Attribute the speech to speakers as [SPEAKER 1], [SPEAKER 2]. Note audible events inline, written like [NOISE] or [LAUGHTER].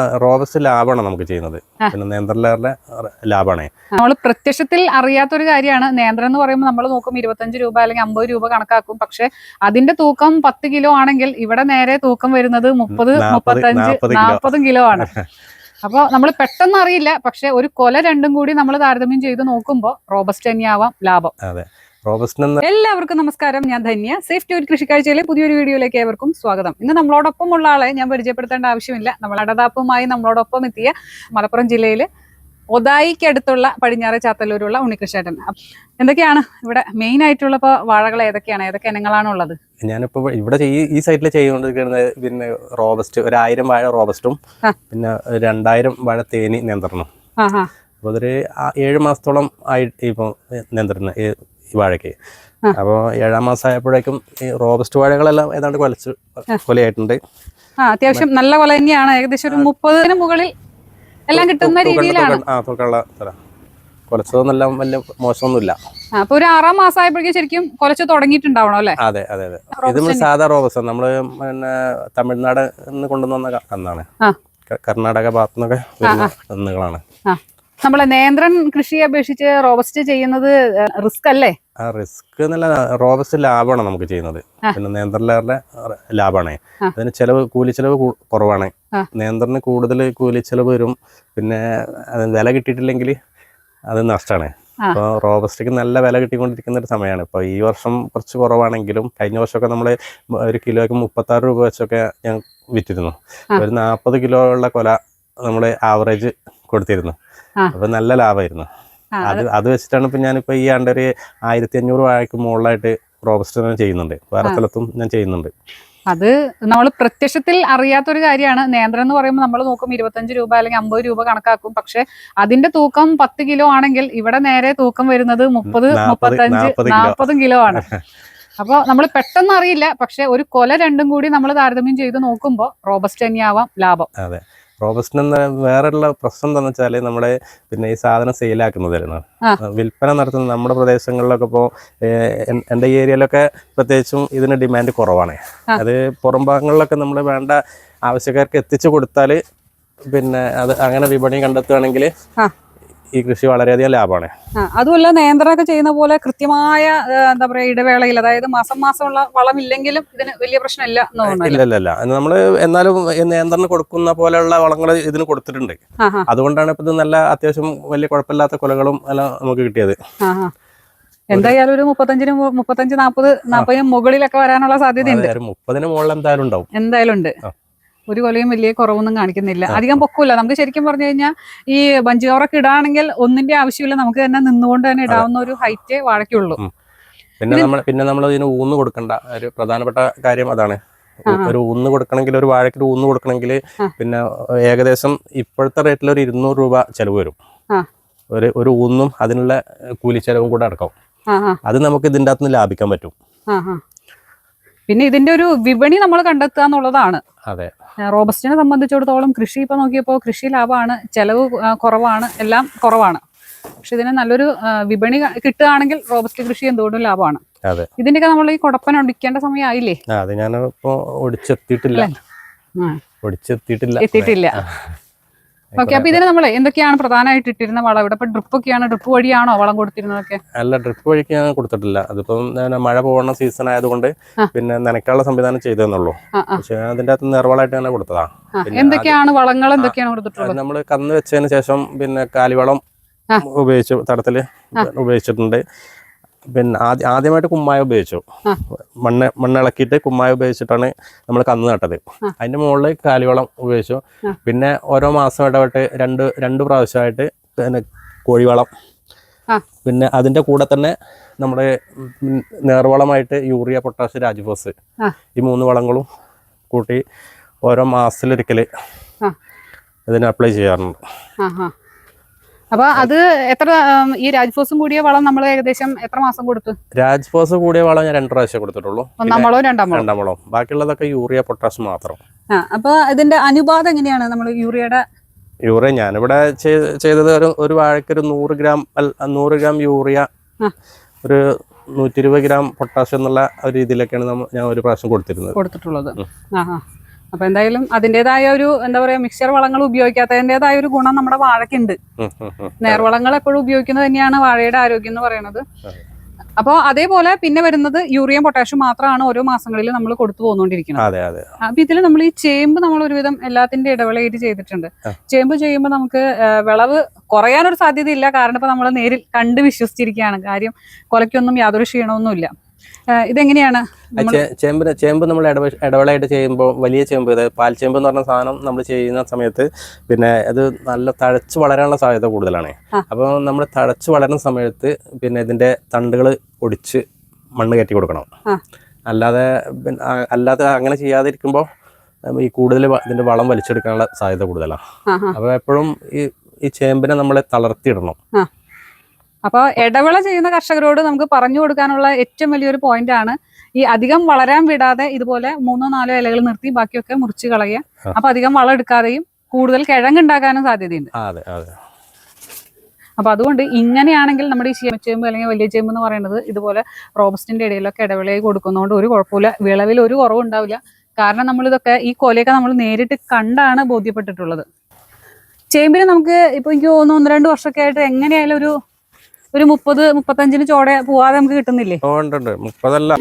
[SPEAKER 1] Robust ലാബാണ് നമുക്ക് ചെയ്യുന്നത്. പിന്നെ നേന്ത്രലാറിന്റെ ലാബാണ്.
[SPEAKER 2] നമ്മൾ പ്രത്യക്ഷത്തിൽ അറിയാത്തൊരു കാര്യമാണ്. നേന്ത്രം എന്ന് പറയുമ്പോൾ നമ്മൾ നോക്കും ഇരുപത്തഞ്ച് രൂപ അല്ലെങ്കിൽ അമ്പത് രൂപ കണക്കാക്കും. പക്ഷെ അതിന്റെ തൂക്കം പത്ത് കിലോ ആണെങ്കിൽ ഇവിടെ നേരെ തൂക്കം വരുന്നത് മുപ്പത് മുപ്പത്തഞ്ച്. നാൽപ്പതും കിലോ. ആണ്. [LAUGHS] അപ്പോൾ നമ്മൾ പെട്ടെന്ന് അറിയില്ല. പക്ഷെ ഒരു കൊല രണ്ടും കൂടി നമ്മൾ താരതമ്യം ചെയ്ത് നോക്കുമ്പോൾ റോബസ്റ്റ് തന്നെയാവാം ലാഭം. എല്ലാവർക്കും നമസ്കാരം. ഞാൻ ധന്യ. സേഫ്റ്റി ഒരു കൃഷിക്കാഴ്ചയിലെ പുതിയൊരു വീഡിയോയിലേക്ക് ഏവർക്കും സ്വാഗതം. ഇന്ന് നമ്മളോടൊപ്പം ഉള്ള ആളെ ഞാൻ പരിചയപ്പെടുത്തേണ്ട ആവശ്യമില്ല. നമ്മൾ അടതാപ്പുമായി നമ്മളോടൊപ്പം എത്തിയ മലപ്പുറം ജില്ലയിൽ ഒതായിക്കടുത്തുള്ള പടിഞ്ഞാറ് ചാത്തല്ലൂരുള്ള ഉണ്ണികൃഷ്ണേട്ടൻ. എന്തൊക്കെയാണ് ഇവിടെ മെയിൻ ആയിട്ടുള്ള ഇപ്പോൾ വാഴകൾ ഏതൊക്കെയാണ്? ഏതൊക്കെ ഇനങ്ങളാണ് ഉള്ളത്?
[SPEAKER 1] ഞാനിപ്പോ ഇവിടെ ഈ സൈറ്റിൽ ചെയ്തുകൊണ്ടിരിക്കുന്നത് പിന്നെ റോബസ്റ്റ് ഒരു ആയിരം വാഴ റോബസ്റ്റും പിന്നെ രണ്ടായിരം വാഴ തേനി നിയന്ത്രണം. അപ്പോൾ അതൊരു ആ- ഏഴ് മാസത്തോളം ആയി ഇപ്പോൾ നിയന്ത്രണം ഈ വാഴയ്ക്ക്. അപ്പോൾ ഏഴാം മാസം ആയപ്പോഴേക്കും ഈ റോബസ്റ്റ് വാഴകളെല്ലാം ഏതാണ്ട് കൊലച്ച് കൊലയായിട്ടുണ്ട്.
[SPEAKER 2] ആ അത്യാവശ്യം നല്ല കൊല തന്നെയാണ്. ഏകദേശം ഒരു മുപ്പതിന് മുകളിൽ എല്ലാം കിട്ടുന്ന രീതിയിലാണ്.
[SPEAKER 1] ആ തൂക്കമുള്ള സ്ഥലം കൊലച്ചതൊന്നെല്ലാം വലിയ മോശമൊന്നുമില്ല.
[SPEAKER 2] അപ്പൊ ഒരു ആറാം മാസം ആയപ്പോഴേക്കും ശരിക്കും കൊലച്ച് തുടങ്ങിയിട്ടുണ്ടാവണം അല്ലേ?
[SPEAKER 1] അതെ അതെ അതെ. ഇത് നമ്മൾ സാധാ റോബസ് നമ്മൾ പിന്നെ തമിഴ്നാട് കൊണ്ടുവന്ന കന്നാണ്. കർണാടക ഭാഗത്തുനിന്നൊക്കെ കന്നുകളാണ്
[SPEAKER 2] നമ്മളെ നേന്ത്രൻ കൃഷിയെ അപേക്ഷിച്ച് റോബസ്റ്റ് ചെയ്യുന്നത് റിസ്ക് അല്ലേ?
[SPEAKER 1] ആ റിസ്ക് എന്നല്ല റോബസ്റ്റ് ലാഭമാണ് നമുക്ക് ചെയ്യുന്നത്. പിന്നെ നേന്ത്രലാറിന്റെ ലാഭമാണ്. അതിന് ചെലവ് കൂലി ചെലവ് കുറവാണ്. നേന്ത്രന് കൂടുതൽ കൂലി ചെലവ് വരും. പിന്നെ വില കിട്ടിയിട്ടില്ലെങ്കിൽ അത് നഷ്ടമാണ്.
[SPEAKER 2] ആ.
[SPEAKER 1] അപ്പോൾ റോബസ്റ്റിക്ക് നല്ല വില കിട്ടിക്കൊണ്ടിരിക്കുന്ന ഒരു സമയമാണ്. ഇപ്പോൾ ഈ വർഷം കുറച്ച് കുറവാണെങ്കിലും കഴിഞ്ഞ വർഷമൊക്കെ നമ്മൾ ഒരു കിലോയ്ക്ക് മുപ്പത്താറ് രൂപ വെച്ചൊക്കെ ഞാൻ വിറ്റിരുന്നു. ഒരു നാൽപ്പത് കിലോ ഉള്ള കൊല നമ്മൾ ആവറേജ് കൊടുത്തിരുന്നു. അപ്പൊ നല്ല ലാഭമായിരുന്നു അത് അത് വെച്ചിട്ടാണ് ഇപ്പൊ ഞാനിപ്പോ ഈ ആണ്ട് ഒരു ആയിരത്തി അഞ്ഞൂറ് വാഴയ്ക്ക് മുകളിലായിട്ട് റോബസ്റ്റ് ഞാൻ ചെയ്യുന്നുണ്ട്. വേറെ സ്ഥലത്തും ഞാൻ ചെയ്യുന്നുണ്ട്.
[SPEAKER 2] അത് നമ്മൾ പ്രത്യക്ഷത്തിൽ അറിയാത്തൊരു കാര്യമാണ്. നേന്ത്രം എന്ന് പറയുമ്പോൾ നമ്മൾ നോക്കും ഇരുപത്തഞ്ച് രൂപ അല്ലെങ്കിൽ അമ്പത് രൂപ കണക്കാക്കും. പക്ഷെ അതിന്റെ തൂക്കം പത്ത് കിലോ ആണെങ്കിൽ ഇവിടെ നേരെ തൂക്കം വരുന്നത് മുപ്പത് മുപ്പത്തഞ്ച്. നാൽപ്പതും കിലോ. ആണ്. [LAUGHS] അപ്പോൾ നമ്മൾ പെട്ടെന്ന് അറിയില്ല. പക്ഷെ ഒരു കൊല രണ്ടും കൂടി നമ്മൾ താരതമ്യം ചെയ്ത് നോക്കുമ്പോൾ റോബസ്റ്റ് തന്നെയാവാം ലാഭം
[SPEAKER 1] റോബസ്റ്റിന് വേറെയുള്ള പ്രശ്നം എന്താണെന്ന് വെച്ചാൽ നമ്മുടെ പിന്നെ ഈ സാധനം സെയിലാക്കുന്നതായിരുന്നു. വിൽപ്പന നടത്തുന്ന നമ്മുടെ പ്രദേശങ്ങളിലൊക്കെ ഇപ്പോൾ എന്റെ ഏരിയയിലൊക്കെ പ്രത്യേകിച്ചും ഇതിന് ഡിമാൻഡ് കുറവാണ് അത് പുറം ഭാഗങ്ങളിലൊക്കെ നമ്മൾ വേണ്ട ആവശ്യക്കാർക്ക് എത്തിച്ചു കൊടുത്താൽ പിന്നെ അത് അങ്ങനെ വിപണി കണ്ടെത്തുകയാണെങ്കിൽ. ഈ കൃഷി വളരെയധികം ലാഭമാണ്.
[SPEAKER 2] അതുമല്ല നിയന്ത്രണമൊക്കെ ചെയ്യുന്ന പോലെ കൃത്യമായ എന്താ പറയാ ഇടവേളയിൽ അതായത് മാസം മാസമുള്ള വളം ഇല്ലെങ്കിലും ഇതിന് വലിയ പ്രശ്നമില്ല
[SPEAKER 1] ഇല്ലല്ല നമ്മൾ എന്നാലും നിയന്ത്രണം കൊടുക്കുന്ന പോലെയുള്ള വളങ്ങൾ ഇതിന് കൊടുത്തിട്ടുണ്ട്. അതുകൊണ്ടാണ് ഇപ്പൊ ഇത് നല്ല അത്യാവശ്യം വലിയ കുഴപ്പമില്ലാത്ത കൊലകളും എല്ലാം നമുക്ക് കിട്ടിയത്.
[SPEAKER 2] എന്തായാലും ഒരു മുപ്പത്തഞ്ചിന് മുപ്പത്തഞ്ച് നാപ്പത് നാപ്പതിന് മുകളിലൊക്കെ വരാനുള്ള സാധ്യതയുണ്ട്.
[SPEAKER 1] ഉണ്ട് മുപ്പതിന് മുകളിൽ എന്തായാലും ഉണ്ടാവും.
[SPEAKER 2] എന്തായാലും ഉണ്ട്. ഒരു കൊലയും വലിയ കുറവൊന്നും കാണിക്കുന്നില്ല. അധികം പൊക്കൂല. നമുക്ക് ശരിക്കും പറഞ്ഞു കഴിഞ്ഞാൽ ഈ ബഞ്ച് കവറൊക്കെ ഇടാണെങ്കിൽ ഒന്നിന്റെ ആവശ്യമില്ല. നമുക്ക് തന്നെ നിന്നുകൊണ്ട് തന്നെ ഇടാവുന്ന ഒരു ഹൈറ്റ് വാഴയ്ക്കുള്ളൂ.
[SPEAKER 1] പിന്നെ നമ്മൾ പിന്നെ നമ്മൾ ഇതിന് ഊന്ന് കൊടുക്കണ്ട. ഒരു പ്രധാനപ്പെട്ട കാര്യം അതാണ്. ഒരു ഊന്ന് കൊടുക്കണമെങ്കിൽ ഒരു വാഴയ്ക്ക് ഒരു ഊന്ന് കൊടുക്കണമെങ്കിൽ പിന്നെ ഏകദേശം ഇപ്പോഴത്തെ റേറ്റിൽ ഒരു ഇരുന്നൂറ് രൂപ ചെലവ് വരും. ഒരു ഒരു ഊന്നും അതിനുള്ള കൂലി ചെലവും കൂടെ അടക്കം. അത് നമുക്ക് ഇതിന്റെ അകത്തുനിന്ന് ലാഭിക്കാൻ പറ്റും.
[SPEAKER 2] പിന്നെ ഇതിന്റെ ഒരു വിപണി നമ്മൾ കണ്ടെത്തുക എന്നുള്ളതാണ്.
[SPEAKER 1] അതെ.
[SPEAKER 2] റോബസ്റ്റിനെ സംബന്ധിച്ചിടത്തോളം കൃഷി ഇപ്പൊ നോക്കിയപ്പോൾ കൃഷി ലാഭമാണ് ചെലവ് കുറവാണ് എല്ലാം കുറവാണ്. പക്ഷെ ഇതിന് നല്ലൊരു വിപണി കിട്ടുകയാണെങ്കിൽ റോബസ്റ്റ് കൃഷി എന്തുകൊണ്ടും ലാഭമാണ് ഇതിന്റെയൊക്കെ നമ്മൾ ഈ കുടപ്പന ഒടിക്കേണ്ട സമയമായില്ലേ
[SPEAKER 1] അത് ഞാൻ ഒടിച്ചെത്തിയിട്ടില്ല.
[SPEAKER 2] എത്തിയിട്ടില്ല. ഓക്കെ അപ്പൊ ഇതിന് നമ്മൾ എന്തൊക്കെയാണ് പ്രധാനമായിട്ട് ഇട്ടിരുന്ന വളം? ഇവിടെ ഇപ്പൊ ഡ്രിപ്പ് ഒക്കെയാണ് ഡ്രിപ്പ് വഴിയാണോ വളം കൊടുത്തിരുന്നതൊക്കെ?
[SPEAKER 1] അല്ല ഡ്രിപ്പ് വഴിക്ക് ഞാൻ കൊടുത്തിട്ടില്ല. അതിപ്പം മഴ പോകുന്ന സീസൺ ആയതുകൊണ്ട് പിന്നെ നനയ്ക്കാനുള്ള സംവിധാനം ചെയ്തതെന്നുള്ളൂ. പക്ഷെ ഞാൻ അതിന്റെ അകത്ത് നിറവളായിട്ട് തന്നെ കൊടുത്തതാ.
[SPEAKER 2] എന്തൊക്കെയാണ് വളങ്ങൾ എന്തൊക്കെയാണ് കൊടുത്തിട്ടുള്ളത്?
[SPEAKER 1] നമ്മൾ കന്ന് വെച്ചതിന് ശേഷം പിന്നെ കാലിവളം. ഉപയോഗിച്ചു തടത്തിൽ ഉപയോഗിച്ചിട്ടുണ്ട്. പിന്നെ ആദ്യം ആദ്യമായിട്ട് കുമ്മായ ഉപയോഗിച്ചു. മണ്ണ് മണ്ണിളക്കിയിട്ട് കുമ്മായ ഉപയോഗിച്ചിട്ടാണ് നമ്മൾ കന്ന് നട്ടത്. അതിന്റെ മുകളിൽ കാലിവളം ഉപയോഗിച്ചു. പിന്നെ ഓരോ മാസം ഇടപെട്ട് രണ്ട് രണ്ട് പ്രാവശ്യമായിട്ട് പിന്നെ കോഴിവളം. പിന്നെ അതിന്റെ കൂടെ തന്നെ നമ്മുടെ നേർവളമായിട്ട് യൂറിയ പൊട്ടാഷ് രാജ്ഫോസ് ഈ മൂന്ന് വളങ്ങളും കൂട്ടി ഓരോ മാസത്തിലൊരിക്കൽ
[SPEAKER 2] ആ.
[SPEAKER 1] ഇതിന് അപ്ലൈ ചെയ്യാറുണ്ട്.
[SPEAKER 2] അപ്പൊ അത് എത്ര ഈ രാജ്ഫോസും കൂടിയ വളം നമ്മൾ ഏകദേശം എത്ര മാസം കൊടുത്തു?
[SPEAKER 1] രാജ്ഫോസ് കൂടിയ വളം ഞാൻ രണ്ട് പ്രാവശ്യം കൊടുത്തിട്ടുള്ളൂ.
[SPEAKER 2] ഒന്നാം വളവും രണ്ടാം വളവും
[SPEAKER 1] രണ്ടാം വളം. ബാക്കിയുള്ളതൊക്കെ യൂറിയ പൊട്ടാഷ് മാത്രം.
[SPEAKER 2] ആ അപ്പൊ ഇതിന്റെ അനുപാതം എങ്ങനെയാണ് നമ്മൾ യൂറിയയുടെ?
[SPEAKER 1] യൂറിയ ഞാനിവിടെ ചെയ്- ചെയ്തത് ഒരു ഒരു വാഴയ്ക്ക് ഒരു നൂറ് ഗ്രാം നൂറ് ഗ്രാം യൂറിയ ഒരു നൂറ്റി ഇരുപത് ഗ്രാം പൊട്ടാഷ് എന്നുള്ള ഒരു രീതിയിലൊക്കെയാണ് ഞാൻ ഒരു പ്രാവശ്യം കൊടുത്തിരുന്നത്.
[SPEAKER 2] കൊടുത്തിട്ടുള്ളത്. അപ്പൊ എന്തായാലും അതിന്റേതായ ഒരു എന്താ പറയാ മിക്സർ വളങ്ങൾ ഉപയോഗിക്കാത്തതിന്റേതായ ഒരു ഗുണം നമ്മുടെ വാഴയ്ക്കുണ്ട്. നേർവളങ്ങൾ എപ്പോഴും ഉപയോഗിക്കുന്നത് തന്നെയാണ് വാഴയുടെ ആരോഗ്യം എന്ന് പറയുന്നത്. അപ്പോൾ അതേപോലെ പിന്നെ വരുന്നത് യൂറിയം പൊട്ടാഷ്യം മാത്രമാണ് ഓരോ മാസങ്ങളിൽ നമ്മൾ കൊടുത്തു പോകുന്നോണ്ടിരിക്കുന്നത് അപ്പൊ ഇതിൽ നമ്മൾ ഈ ചേമ്പ് നമ്മൾ ഒരുവിധം എല്ലാത്തിന്റെ ഇടവേളയായിട്ട് ചെയ്തിട്ടുണ്ട്. ചേമ്പ് ചെയ്യുമ്പോൾ നമുക്ക് വിളവ് കുറയാനൊരു സാധ്യതയില്ല. കാരണം ഇപ്പൊ നമ്മൾ നേരിൽ കണ്ട് വിശ്വസിച്ചിരിക്കുകയാണ്. കാര്യം കൊലയ്ക്കൊന്നും യാതൊരു ക്ഷീണമൊന്നുമില്ല. ഇതെങ്ങനെയാണ്
[SPEAKER 1] ചേമ്പ് ചേമ്പ് നമ്മൾ ഇടവ ഇടവേളയായിട്ട് ചെയ്യുമ്പോൾ വലിയ ചേമ്പ് അതായത് പാൽ ചേമ്പ് എന്ന് പറഞ്ഞ സാധനം നമ്മൾ ചെയ്യുന്ന സമയത്ത് പിന്നെ അത് നല്ല തഴച്ച് വളരാനുള്ള സാധ്യത കൂടുതലാണ്. അപ്പോൾ നമ്മൾ തഴച്ച് വളരുന്ന സമയത്ത് പിന്നെ ഇതിന്റെ തണ്ടുകൾ ഒടിച്ച് മണ്ണ് കയറ്റി കൊടുക്കണം. അല്ലാതെ പിന്നെ അല്ലാതെ അങ്ങനെ ചെയ്യാതിരിക്കുമ്പോൾ ഈ കൂടുതൽ ഇതിന്റെ വളം വലിച്ചെടുക്കാനുള്ള സാധ്യത കൂടുതലാണ് അപ്പോൾ എപ്പോഴും ഈ ഈ ചേമ്പിനെ നമ്മൾ തളർത്തിയിടണം.
[SPEAKER 2] അപ്പോൾ ഇടവിള ചെയ്യുന്ന കർഷകരോട് നമുക്ക് പറഞ്ഞു കൊടുക്കാനുള്ള ഏറ്റവും വലിയൊരു പോയിന്റ് ആണ് ഈ അധികം വളരാൻ വിടാതെ ഇതുപോലെ മൂന്നോ നാലോ ഇലകൾ നിർത്തി ബാക്കിയൊക്കെ മുറിച്ച് കളയുക. അപ്പൊ അധികം വളം എടുക്കാതെയും കൂടുതൽ കിഴങ്ങുണ്ടാക്കാനും സാധ്യതയുണ്ട്. അപ്പൊ അതുകൊണ്ട് ഇങ്ങനെയാണെങ്കിൽ നമ്മുടെ ഈ ചേമ്പ് അല്ലെങ്കിൽ വലിയ ചേമ്പ് എന്ന് പറയുന്നത് ഇതുപോലെ റോബസ്റ്റിന്റെ ഇടയിലൊക്കെ ഇടവിളയായി കൊടുക്കുന്നതുകൊണ്ട് ഒരു കുഴപ്പമില്ല വിളവിൽ ഒരു കുറവും ഉണ്ടാവില്ല. കാരണം നമ്മൾ ഇതൊക്കെ ഈ കൊലയൊക്കെ നമ്മൾ നേരിട്ട് കണ്ടാണ് ബോധ്യപ്പെട്ടിട്ടുള്ളത്. ചേമ്പിന് നമുക്ക് ഇപ്പൊ എനിക്ക് തോന്നുന്നു ഒന്ന് രണ്ട് വർഷമൊക്കെ ആയിട്ട് എങ്ങനെയായാലും ഒരു ഒരു മുപ്പത് മുപ്പത്തഞ്ചിന് ചോടെ പോവാതെ നമുക്ക് കിട്ടുന്നില്ലേ?
[SPEAKER 1] മുപ്പതല്ല.